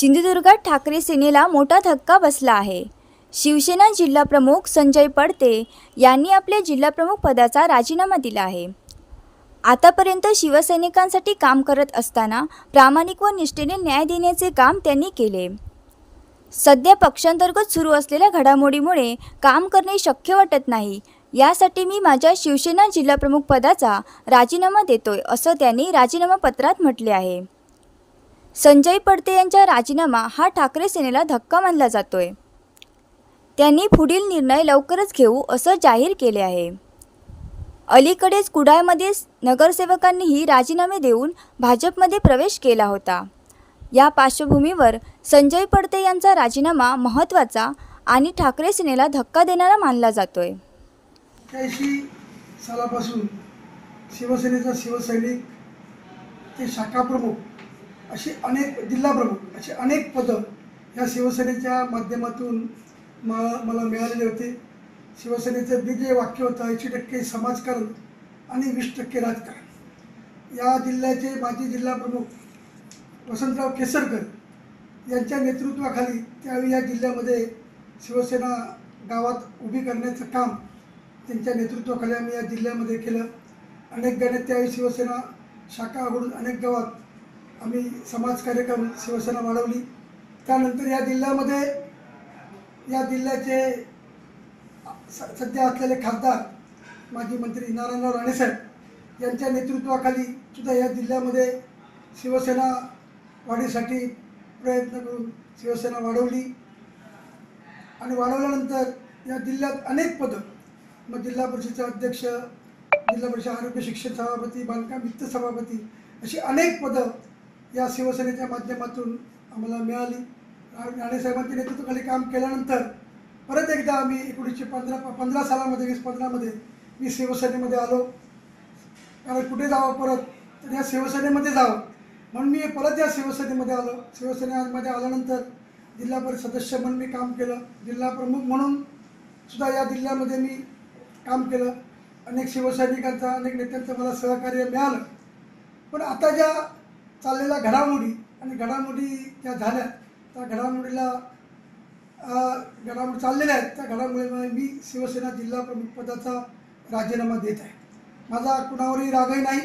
सिंधुदुर्गात ठाकरे सेनेला मोठा धक्का बसला आहे. शिवसेना जिल्हाप्रमुख संजय पडते यांनी आपल्या जिल्हाप्रमुख पदाचा राजीनामा दिला आहे. आतापर्यंत शिवसैनिकांसाठी काम करत असताना प्रामाणिक व निष्ठेने न्याय देण्याचे काम त्यांनी केले. सध्या पक्षांतर्गत सुरू असलेल्या घडामोडीमुळे काम करणे शक्य वाटत नाही. यासाठी मी माझ्या शिवसेना जिल्हाप्रमुख पदाचा राजीनामा देतोय असं त्यांनी राजीनामा पत्रात म्हटले आहे. संजय पडते यांचा राजीनामा हा ठाकरे सेनेला धक्का मानला जातोय. त्यांनी पुढील निर्णय लवकरच घेऊ असं जाहीर केले आहे. अलीकडेच कुडाळमध्ये नगरसेवकांनीही राजीनामे देऊन भाजपमध्ये प्रवेश केला होता. या पार्श्वभूमीवर संजय पडते यांचा राजीनामा महत्त्वाचा आणि ठाकरे सेनेला धक्का देणारा मानला जातोय. सालापासून शिवसेनेचा शिवसैनिक ते शाखाप्रमुख अशी अनेक जिल्हाप्रमुख अशी अनेक पदं या शिवसेनेच्या माध्यमातून म मला मिळालेले होते. शिवसेनेचं बी जे वाक्य होतं ऐंशी टक्के समाजकारण आणि वीस टक्के राजकारण. या जिल्ह्याचे माजी जिल्हाप्रमुख वसंतराव केसरकर यांच्या नेतृत्वाखाली त्यावेळी या जिल्ह्यामध्ये शिवसेना गावात उभी करण्याचं काम त्यांच्या नेतृत्वाखाली आम्ही या जिल्ह्यामध्ये केलं. अनेक गाण्यात त्यावेळी शिवसेना शाखा उघडून अनेक गावात आम्ही समाजकार्य करून शिवसेना वाढवली. त्यानंतर या जिल्ह्यामध्ये या जिल्ह्याचे स- सध्या असलेले खासदार माजी मंत्री नारायणराव राणेसाहेब यांच्या नेतृत्वाखाली सुद्धा या जिल्ह्यामध्ये शिवसेना वाढीसाठी प्रयत्न करून शिवसेना वाढवली. आणि वाढवल्यानंतर या जिल्ह्यात अनेक पदं मग जिल्हा परिषदेचे अध्यक्ष जिल्हा परिषद आरोग्य शिक्षण सभापती बांधकाम वित्त सभापती अशी अनेक पदं या शिवसेनेच्या माध्यमातून आम्हाला मिळाली. आणि राणेसाहेबांच्या नेतृत्वाखाली काम केल्यानंतर परत एकदा आम्ही एकोणीसशे पंधरा पंधरा सालामध्ये वीस पंधरामध्ये मी शिवसेनेमध्ये आलो. कारण कुठे जावं परत? तर या शिवसेनेमध्ये जावं म्हणून मी परत या शिवसेनेमध्ये आलो. शिवसेनेमध्ये आल्यानंतर जिल्हा परिषद सदस्य म्हणून मी काम केलं. जिल्हा प्रमुख म्हणून सुद्धा या जिल्ह्यामध्ये मी काम केलं. अनेक शिवसैनिकांचा अनेक नेत्यांचं मला सहकार्य मिळालं. पण आता ज्या चाललेल्या घडामोडी आणि घडामोडी ज्या झाल्या. त्या घडामोडीला घडामोडी चाललेल्या आहेत. त्या घडामोडीमुळे मी शिवसेना जिल्हा प्रमुख पदाचा राजीनामा देत आहे. माझा कुणावरही रागही नाही.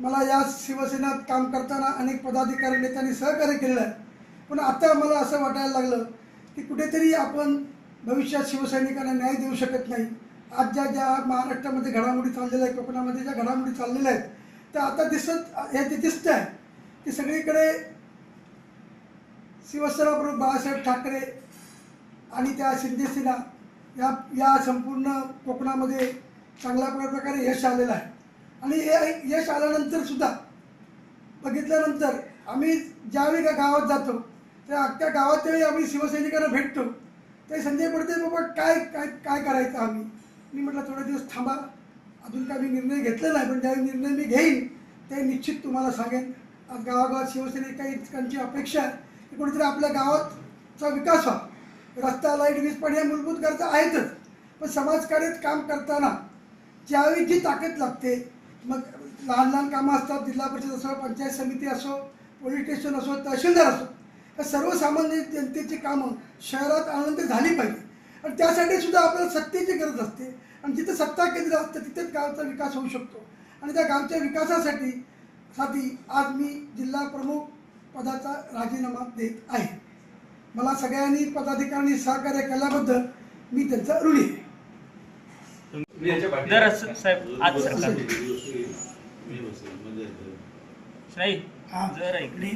मला या शिवसेनात काम करताना अनेक पदाधिकारी नेत्यांनी सहकार्य केलेलं आहे. पण आता मला असं वाटायला लागलं की कुठेतरी आपण भविष्यात शिवसैनिकांना न्याय देऊ शकत नाही. आज ज्या ज्या महाराष्ट्रामध्ये घडामोडी चाललेल्या आहेत कोकणामध्ये ज्या घडामोडी चाललेल्या आहेत त्या आता दिसत हे ते दिसतं आहे की सगळीकडे शिवसेनाप्रमुख बाळासाहेब ठाकरे आणि त्या शिंदेसेना या या संपूर्ण कोकणामध्ये चांगल्या प्रकारे यश आलेलं आहे. आणि हे यश आल्यानंतर सुद्धा बघितल्यानंतर आम्ही ज्यावेळी का गावात जातो त्या अख्ख्या गावात त्यावेळी आम्ही शिवसैनिकांना भेटतो. ते संजय पडते बाबा काय काय काय करायचं आम्ही? मी म्हटलं थोडे दिवस थांबा. अजून काय मी निर्णय घेतलेला नाही पण ज्यावेळी निर्णय मी घेईन ते निश्चित तुम्हाला सांगेन. गावागावात शिवसैनिकांची अपेक्षा आहे की कोणीतरी आपल्या गावाचा विकास व्हा रस्ता लाइट वीज पण या मूलभूत गरजा आहेतच. पण समाजकार्यात काम करताना ज्यावेळी जी ताकद लागते मग लहान लहान कामं असतात जिल्हा परिषद असो पंचायत समिती असो पोलीस स्टेशन असो तहसीलदार असो या सर्वसामान्य जनतेची कामं शहरात आणल्यानंतर झाली पाहिजे. आणि त्यासाठी सुद्धा आपल्याला सत्तेची गरज असते. आणि जिथं सत्ता केंद्र असतं तिथेच गावचा विकास होऊ शकतो. आणि त्या गावच्या विकासासाठी साठी आज मी जिल्हा प्रमुख पदाचा राजीनामा देत आहे. मला सगळ्यांनी पदाधिकाऱ्यांनी सहकार्य केल्याबद्दल मी त्यांचा ऋणी आहे. जरा स- साहेब आज सरकार. नाही हा. जरा इकडे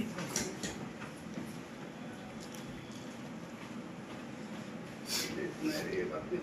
मिला